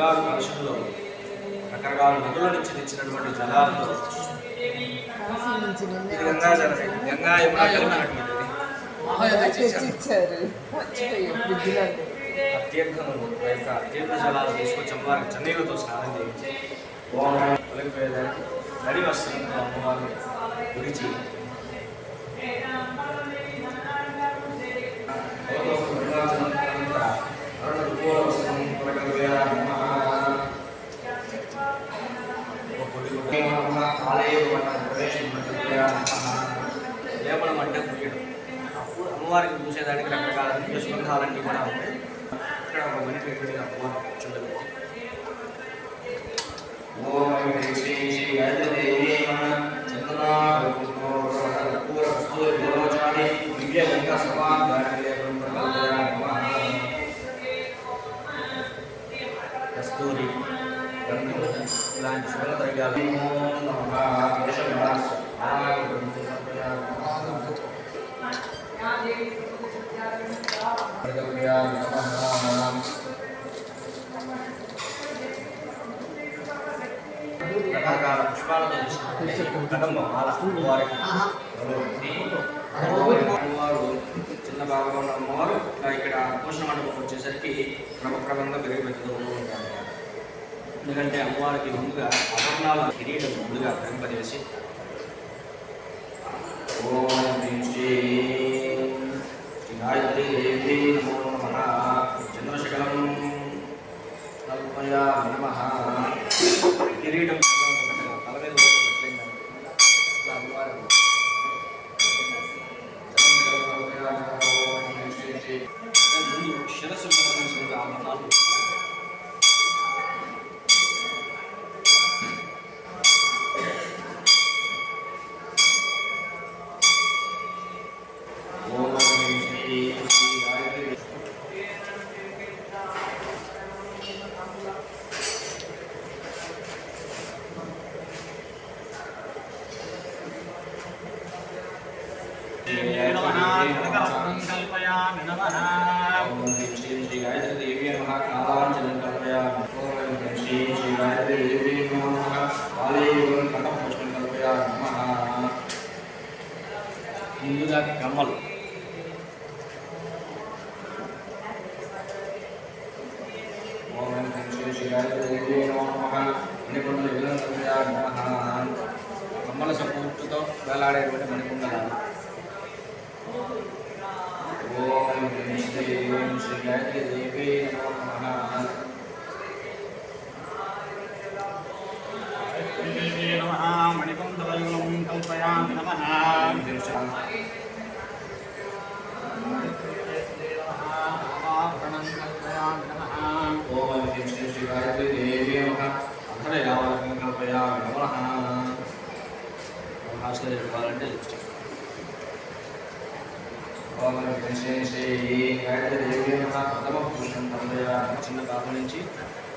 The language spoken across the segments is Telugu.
బంగారు కలశంలో రకరకాల నదుల నుంచి తెచ్చినటువంటి జలాలతో ఇది గంగా జలం గంగా యమున కలిపినటువంటిది యొక్క తీర్థ జలాలు స్నానం చేయించి తొలగిపోయేదానికి నడి వస్త్రంతో అమ్మవారిని గురించి లేపడం అంటే పుయ్యడం అప్పుడు అమ్మవారికి చూసేదానికి రకరకాల దివ్య సుగంధాలన్నీ కూడా ఉంటాయి. ఇక్కడ ఒక మనిషి ఎక్కడ అమ్మవారు కూర్చుండదు కస్తూరి ఇలాంటి సుగంధ ద్రవ్యాలు రకరకాల పుష్పాలతో చేసినటువంటి అమ్మవారు చిన్న భాగంలో ఉన్న అమ్మవారు ఇక్కడ పోషణ మండపం వచ్చేసరికి క్రమక్రమంగా పెరిగిపెట్టుతూ ఉంటారు ఎందుకంటే అమ్మవారికి ముందుగా అపర్ణాల కిరీటం ముందుగా ధరింపజేసి ఓం హ్రీం శ్రీ శ్రీ గాయత్రీ దేవి నమో నమః చంద్రశకలం కల్పయా నమః కిరీటం తల మీద పెట్టలేదు ఇట్లా అమ్మవారికి చంద్రశకలం కల్పయా నమః ఓం హ్రీం శ్రీ శ్రీ ముందు శిరస్సు సంబంధించిన ఆభరణాలు ఓం హ్రీం శ్రీ శ్రీ గాయత్రీ కల్పయామి నమః ఓం హ్రీం శ్రీ శ్రీ గాయత్రీ దేవి నమః కాలాంజనం కల్పయామి ఓం హ్రీం శ్రీ శ్రీ గాయత్రీ దేవి నమః కాళీయుగం కటం పుష్పం కల్పయామి నమః ముందుగా కమ్మలు ఓం హ్రీం శ్రీ శ్రీ గాయత్రీ దేవి నమః మణికొండ విధం కల్పయామి నమః కమ్మల సపూర్తితో వేలాడేటువంటి మణికుండలాలు ఓం హ్రీం శ్రీ గాయత్రీ దేవి నమో. నమః. దేవీ నమః. మణికుండలయుగం ప్రథమ పురుషం కల్పయామి చిన్న పాప నుంచి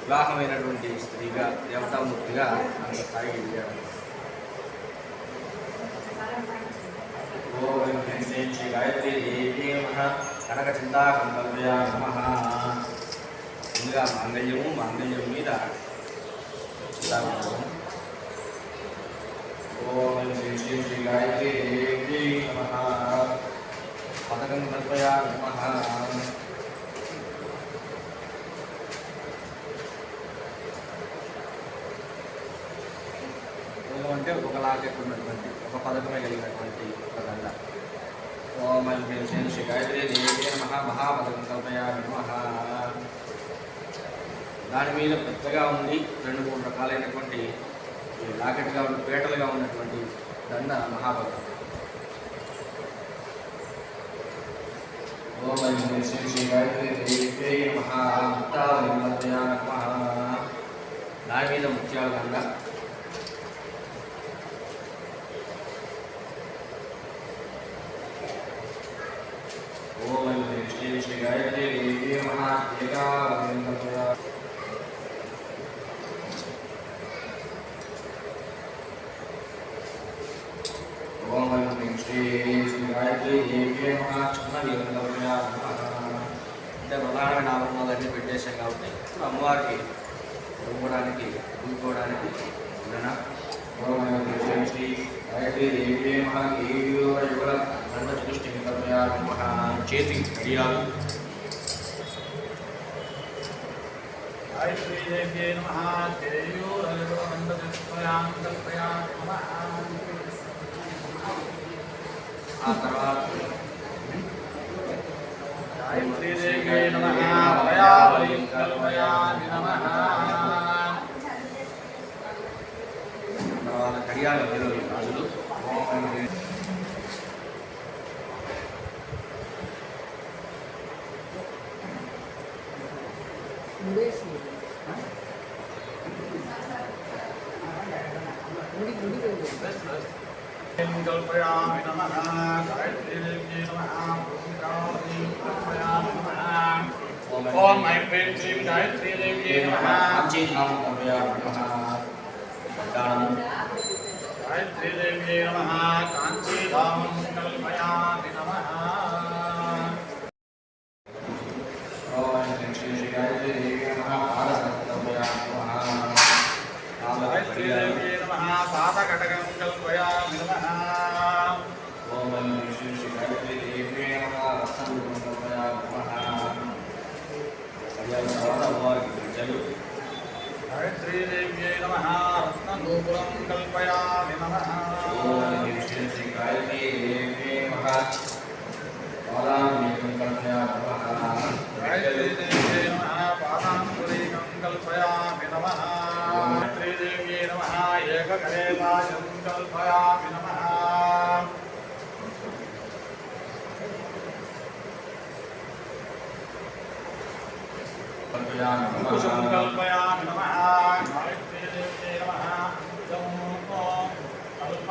వివాహమైనటువంటి స్త్రీగా దేవతామూర్తిగా అంత స్థాయికి ఎదిగారు ఓం శ్రీ శ్రీ గాయత్రీ దేవి నమః కనక చింతాకం కల్పయామి నమః. ముందుగా మాంగళ్యము మాంగళ్యం మీద చింతాకంపం ఓం శ్రీ శ్రీ శ్రీ గాయత్రీ దేవి నమః పదకం కల్పయామి నమః అంటే ఒక ఉన్నటువంటి ఒక పథకమే కలిగినటువంటి ఒక దండ ఓం శ్రీ శ్రీ శ్రీ గాయత్రీ దేవి నమః మహాపదకం కల్పయామి నమః. దాని మీద పెద్దగా ఉంది రెండు మూడు రకాలైనటువంటి లాకెట్గా ఉన్న పేటలుగా ఉన్నటువంటి దండ మహాపదం ఓం శ్రీ శ్రీ శ్రీ గాయత్రీ దేవి నమః. ముక్తావళి మీద ముత్యాల దండ ఓం శ్రీ శ్రీ గాయత్రీ దేవి నమః ఏకావళి కల్పయామి ఓం హ్రీం శ్రీ శ్రీ గాయత్రి దేవి నమః చిన్న వీరంగమయ నమః అంటే ప్రధానమైన ఆభరణాలన్నీ పెట్టేశాం కాబట్టి ఇప్పుడు అమ్మవారికి తొమ్ముకోవడానికి తొమ్ముకోవడానికి ఏదైనా ఓం చేతి క్రియాలు గాయత్రీ దేవ్యే నమః. తేయోరయోనందస్వయాం కల్పయాం నమః. ఆ తర్వాత గాయత్రీ ఇరవై రాజులు ఓం ముడేసి ముడి ముడి వెళ్ళి కల్పయామి నమః గాయత్రీ దేవ్యే నమః ఓంకారవలీం కల్పయామి నమః ఓం ఐం హ్రీం శ్రీం గాయత్రీ దేవ్యే నమః గాయత్రీ దేవ్యే నమః కాంచీధామం గాయత్రీ దేవ్యే నమః రత్నగోపురం కల్పయామి నమః గాయత్రీ దేవ్యే నమః పాదాంకులీకం కల్పయామి నమః గాయత్రీ దేవ్యే నమః ఏకకలేపాశం కల్పయామి నమః కుశం కల్పయామి నమః గాయత్రీ దేవ్యే నమః కుశం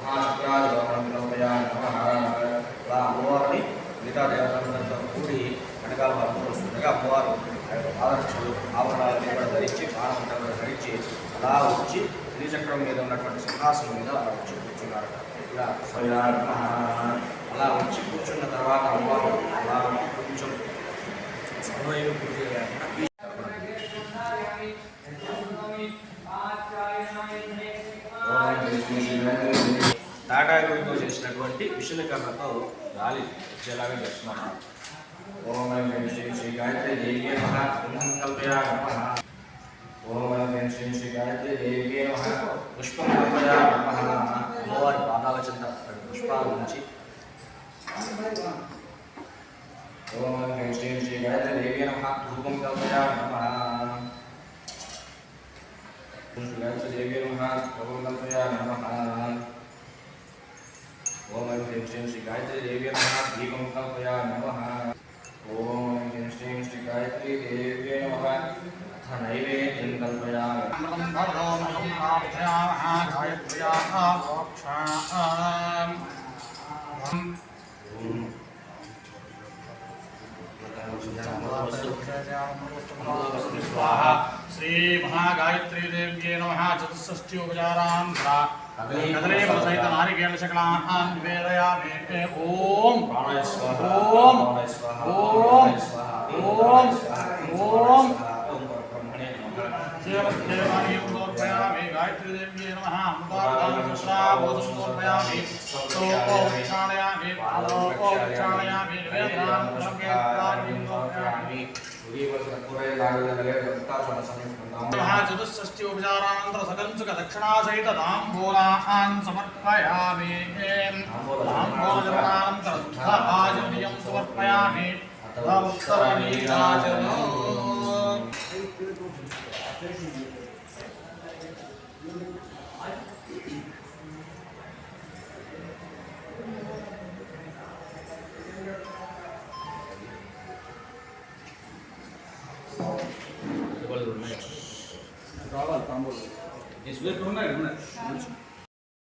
నమః కల్పయామి నమః మొత్తమంతా కూడా అలంకరింపజేసి కాళ్ళకు ఆ అమ్మవారిని మిగతా దేవతలందరితో కూడి వెనకాల వారు వస్తుండగా అమ్మవారు ఆ యొక్క కూడా ధరించి పానంతా కూడా ధరించి అలా వచ్చి శ్రీచక్రం మీద ఉన్నటువంటి సింహాసనం మీద అలా వచ్చి కూర్చున్నారు ఇలా అలా వచ్చి కూర్చున్న తర్వాత అమ్మవారు అలా కొంచెం సమయం పూర్తి చేసినటువంటి విషులకర్రతో గాలి వచ్చేలాగా చేస్తున్నారు ఓం ఐం శ్రీ శ్రీ గాయత్రి దేవి నమః బ్రహ్మం కల్పయా నమః. ఓం ఐం శ్రీ శ్రీ గాయత్రి దేవి నమః పుష్పం కల్పయా నమః. అమ్మవారి పాదాల చెంత రెండు పుష్పాలు ఉంచి ఓం ఐం శ్రీ శ్రీ గాయత్రి దేవి నమః. ధూపం కల్పయా నమః. గాయత్రి దేవి నమః ధూపం కల్పయా నమః ఓం ఐం హ్రీం శ్రీం శ్రీ గాయత్రి దేవి నమః. దీపం కల్పయా నమః. ఓం ఐం హ్రీం శ్రీం శ్రీ గాయత్రి దేవి నమః అథ నైవేద్యం కల్పయా అమృతం భరతోమృతం ప్రార్థయామः గాయత్ర్యాः మోక్షాం శ్రీ మహాగాయత్రీ దేవ్యే నమః చతుషష్ఠి ఉపచారాన్ కదలే సహిత నారికేళ శకలాన్ నివేదయామి ఓం. ప్రాణాయ స్వాహ ఓం. ప్రాణాయ స్వాహ ఓం. ప్రాణాయ స్వాహ ఓం. ఓం ఓం బ్రహ్మణే నమః. దేవదేవాని సమర్పయామి గాయత్రీ దేవ్యే నమః అమృతార్థాన్ శుశ్రాభూతం సమర్పయామి సోపోక్షాళయామి పాదోపోక్షాళయామి నివేదనాన్ సంకేతాన్ని సమర్పయామి మహా చతుషష్ఠి ఉపచారానంతర సకంసుక దక్షిణా సహిత తాంబూలాన్ సమర్పయామి తాంబూలజనానంతర శుద్ధాజనీయం సమర్పయామి ఉత్తర నీరాజనం రావాలి